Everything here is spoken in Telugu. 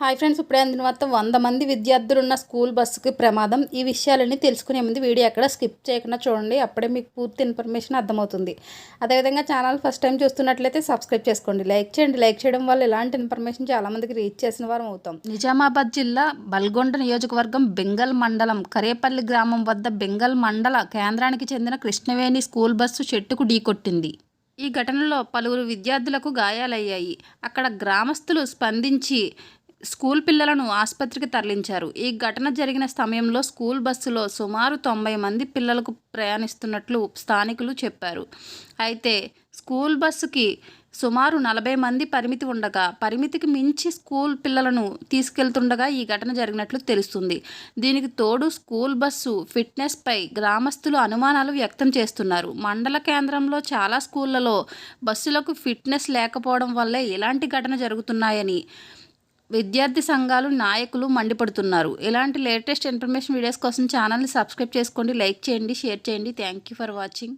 హాయ్ ఫ్రెండ్స్ ఇప్పుడే అందిన మొత్తం వంద మంది విద్యార్థులు ఉన్న స్కూల్ బస్సుకి ప్రమాదం. ఈ విషయాలన్నీ తెలుసుకునే ముందు వీడియో ఎక్కడ స్కిప్ చేయకుండా చూడండి. అప్పుడే మీకు పూర్తి ఇన్ఫర్మేషన్ అర్థమవుతుంది. అదేవిధంగా ఛానల్ ఫస్ట్ టైం చూస్తున్నట్లయితే సబ్స్క్రైబ్ చేసుకోండి. లైక్ చేయండి. లైక్ చేయడం వల్ల ఇలాంటి ఇన్ఫర్మేషన్ చాలామందికి రీచ్ చేసిన వారం అవుతాం. నిజామాబాద్ జిల్లా బల్గొండ నియోజకవర్గం బెంగల్ మండలం కరేపల్లి గ్రామం వద్ద బెంగల్ మండల కేంద్రానికి చెందిన కృష్ణవేణి స్కూల్ బస్సు చెట్టుకు ఢీకొట్టింది. ఈ ఘటనలో పలువురు విద్యార్థులకు గాయాలయ్యాయి. అక్కడ గ్రామస్తులు స్పందించి స్కూల్ పిల్లలను ఆసుపత్రికి తరలించారు. ఈ ఘటన జరిగిన సమయంలో స్కూల్ బస్సులో సుమారు తొంభై మంది పిల్లలకు ప్రయాణిస్తున్నట్లు స్థానికులు చెప్పారు. అయితే స్కూల్ బస్సుకి సుమారు నలభై మంది పరిమితి ఉండగా పరిమితికి మించి స్కూల్ పిల్లలను తీసుకెళ్తుండగా ఈ ఘటన జరిగినట్లు తెలుస్తుంది. దీనికి తోడు స్కూల్ బస్సు ఫిట్నెస్పై గ్రామస్తులు అనుమానాలు వ్యక్తం చేస్తున్నారు. మండల కేంద్రంలో చాలా స్కూళ్ళలో బస్సులకు ఫిట్నెస్ లేకపోవడం వల్లే ఇలాంటి ఘటన జరుగుతున్నాయని విద్యార్థి సంఘాలు నాయకులు మండిపడుతున్నారు. ఇలాంటి లేటెస్ట్ ఇన్ఫర్మేషన్ వీడియోస్ కోసం ఛానల్ని సబ్స్క్రైబ్ చేసుకోండి లైక్ చేయండి షేర్ చేయండి. Thank you for watching